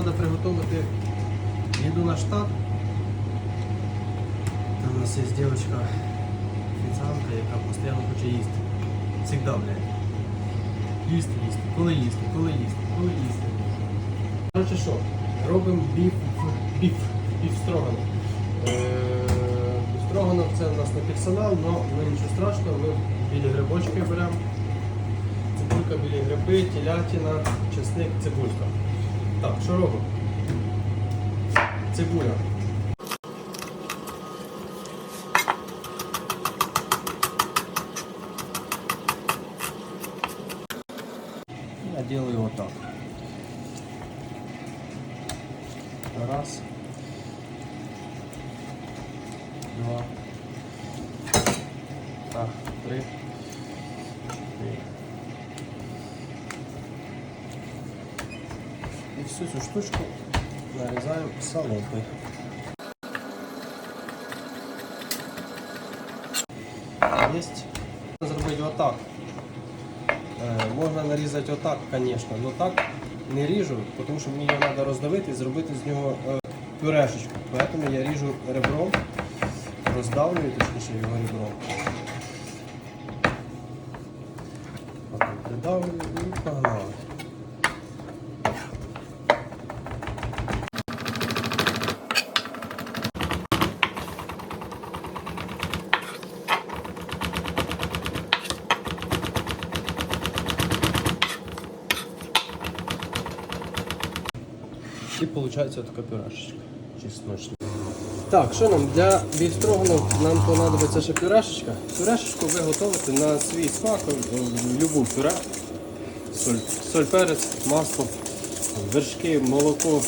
треба приготувати їду на штат. Там у нас є дівчинка, офіціантка, яка постійно хоче їсти. Всегда, блядь. Їсти, їсти, коли їсти, коли їсти, коли їсти. Коротше що, робимо біф, біф, біф строганов. Біф строганов це у нас не персонал, але нічого страшного, ми білі грибочки беремо. Цибулька, білі гриби, телятина, чесник, цибулька. Так, що робимо? Цибуля. Я делаю вот так. Раз. Два. Так, три. И всю эту штучку нарезаем соломкой. Есть. Зробити отак. Е, Можна нарізати отак, звісно, але так не ріжу, тому що мені його треба роздавити і зробити з нього е, пюрешечку. Тому я ріжу ребром, роздавлюю точніше його ребром. Потім придавлюю і погнали. І виходить така пюрешечка чесночна. Так, що нам для бівстрогану нам понадобиться ще пюрешечка. Пюрешечку ви готуєте на свій смак, в любу пюре. Соль, соль перець, масло, вершки, молоко,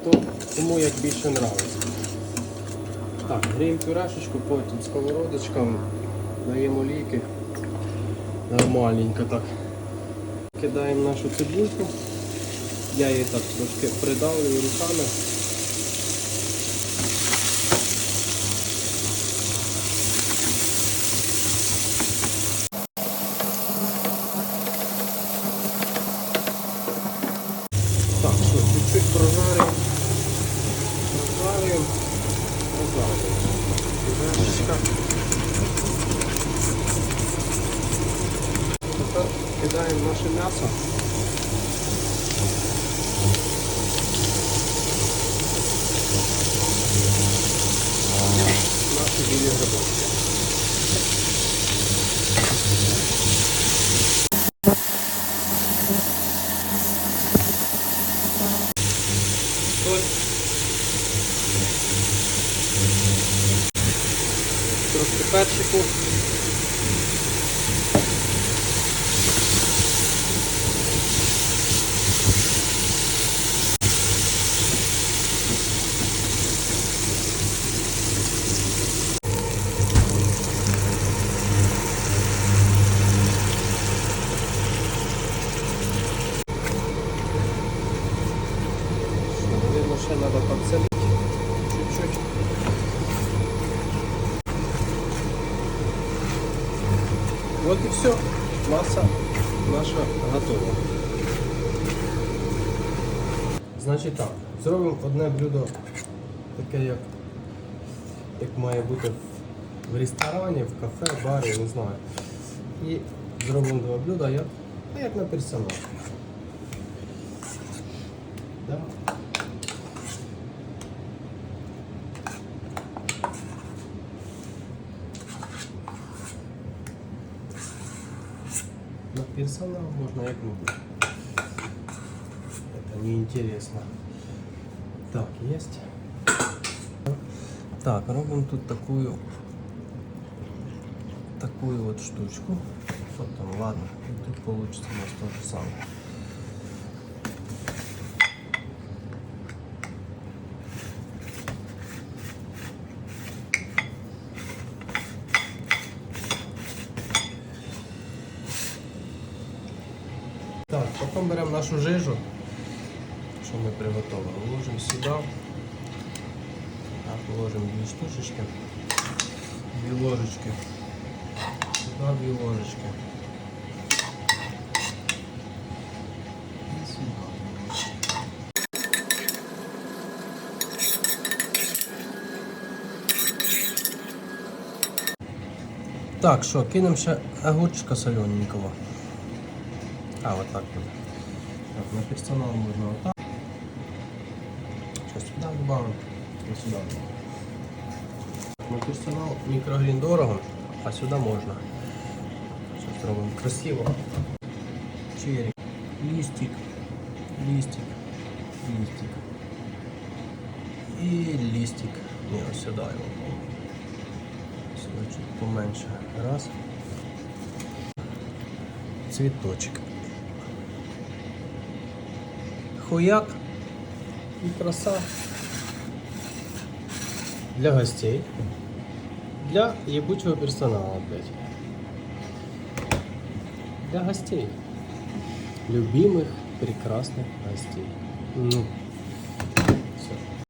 хто кому як більше нравиться. Так, гріємо пюрешечку, потім сковородочка, даємо олійки. Нормальненько так. Кидаємо нашу цибульку. Я її так трошки придавлюю руками. Так, що, чуть-чуть прожарюємо. Прожарюємо. Прожарюємо. Тепер кидаємо наше м'ясо. Наші білі грибочки. Соль. Трошки перчику. Наверное, ще надо подсолить чуть-чуть. Вот и все. Масса наша готова. Значить так, зробимо одне блюдо таке, як, як має бути в, ресторані, в кафе, барі, не знаю. І зробимо два блюда як, як на персонал. На персонал можно як нибудь Это неинтересно. Так, есть. Так, робимо тут такую такую вот штучку. Потом, ладно, и тут получится у нас то же самое. Потім беремо нашу жижу, що ми приготували, ложимо сюди, так, положимо дві штучечки, дві ложечки, сюди дві ложечки. Так, що, кинемо ще огурчика солененького. А, вот так буде. Так, на персонал можна отак. Сейчас сюди добавимо. І сюди. На персонал мікрогрін дорого, а сюди можна. Зараз зробимо красиво. Черри. Листик. Листик. Листик. І листик. Ні, ось сюди його. Сюди чуть поменше. Раз. Цвіточок. Хуяк. І краса. Для гостей. Для ебучего персонала, блядь. Для гостей. Любимых, прекрасных гостей. Ну,